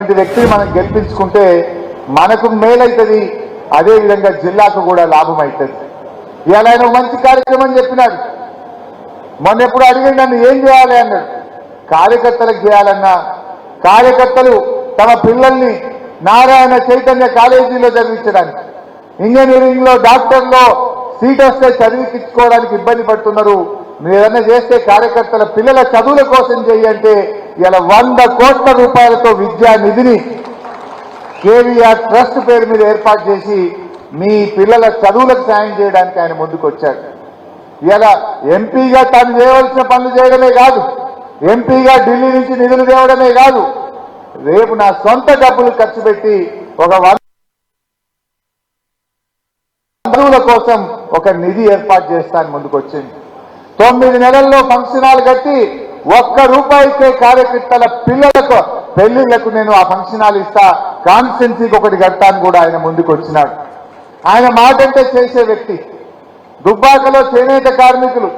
ఇలాంటి వ్యక్తిని మనం గెలిపించుకుంటే మనకు మేలవుతుంది అదే విధంగా జిల్లాకు కూడా లాభం అవుతుంది ఇవాళ ఆయన మంచి కార్యక్రమం చెప్పినాడు. మొన్న ఎప్పుడు అడిగి నన్ను ఏం చేయాలి? అన్నాడు. కార్యకర్తలకు చేయాలన్నా కార్యకర్తలు తమ పిల్లల్ని నారాయణ చైతన్య కాలేజీలో చదివించడానికి ఇంజనీరింగ్లో డాక్టర్లో సీట్ వస్తే చదివించుకోవడానికి ఇబ్బంది పడుతున్నారు. మీరు చేస్తే కార్యకర్తల పిల్లల చదువుల కోసం చేయంటే ఇలా వంద కోట్ల రూపాయలతో విద్యా నిధిని కేవీఆర్ ట్రస్ట్ పేరు మీద ఏర్పాటు చేసి మీ పిల్లల చదువులకు సాయం చేయడానికి ఆయన ముందుకొచ్చారు. ఇలా ఎంపీగా తాను చేయవలసిన పనులు చేయడమే కాదు ఎంపీగా ఢిల్లీ నుంచి నిధులు తేవడమే కాదు రేపు నా సొంత డబ్బులు ఖర్చు పెట్టి ఒక వంద కోసం ఒక నిధి ఏర్పాటు చేస్తాను ముందుకొచ్చింది. తొమ్మిది నెలల్లో ఫంక్షన్ హాల్ కట్టి ఒక్క రూపాయికే కార్యకర్తల పిల్లలకు పెళ్ళిళ్ళకు నేను ఆ ఫంక్షన్ హాల్ ఇస్తా. కాన్స్టెన్సీకి ఒకటి కట్టాను కూడా ఆయన ముందుకు వచ్చినాడు. ఆయన మాటంటే చేసే వ్యక్తి. దుబ్బాకలో చేనేత కార్మికులు.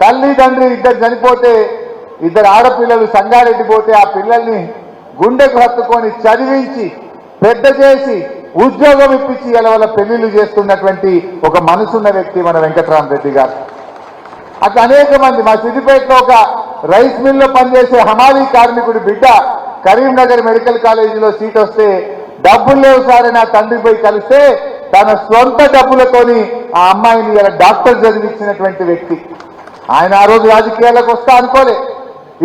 తల్లి తండ్రి ఇద్దరు చనిపోతే ఇద్దరు ఆడపిల్లలు సంగారెడ్డి పోతే ఆ పిల్లల్ని గుండెకు హత్తుకొని చదివించి పెద్ద చేసి ఉద్యోగం ఇప్పించి ఇలా పెళ్ళిళ్ళు చేస్తున్నటువంటి ఒక మనసున్న వ్యక్తి మన వెంకటరామరెడ్డి గారు. అట్లా అనేక మంది మా సిద్దిపేటలో ఒక రైస్ మిల్లో పనిచేసే హమాలీ కార్మికుడి బిడ్డ కరీంనగర్ మెడికల్ కాలేజీలో సీట్ వస్తే డబ్బులు లేవు సార్ అని ఆ తండ్రి పోయి కలిస్తే తన సొంత డబ్బులతోని ఆ అమ్మాయిని ఇలా డాక్టర్ చదివించినటువంటి వ్యక్తి. ఆయన ఆ రోజు రాజకీయాలకు వస్తా అనుకోలే.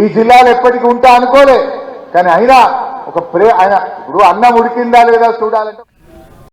ఈ జిల్లాలో ఎప్పటికీ ఉంటా అనుకోలే. కానీ అయినా ఒక ప్రే ఆయన ఇప్పుడు అన్నం ఉడికిందా లేదా చూడాలంటే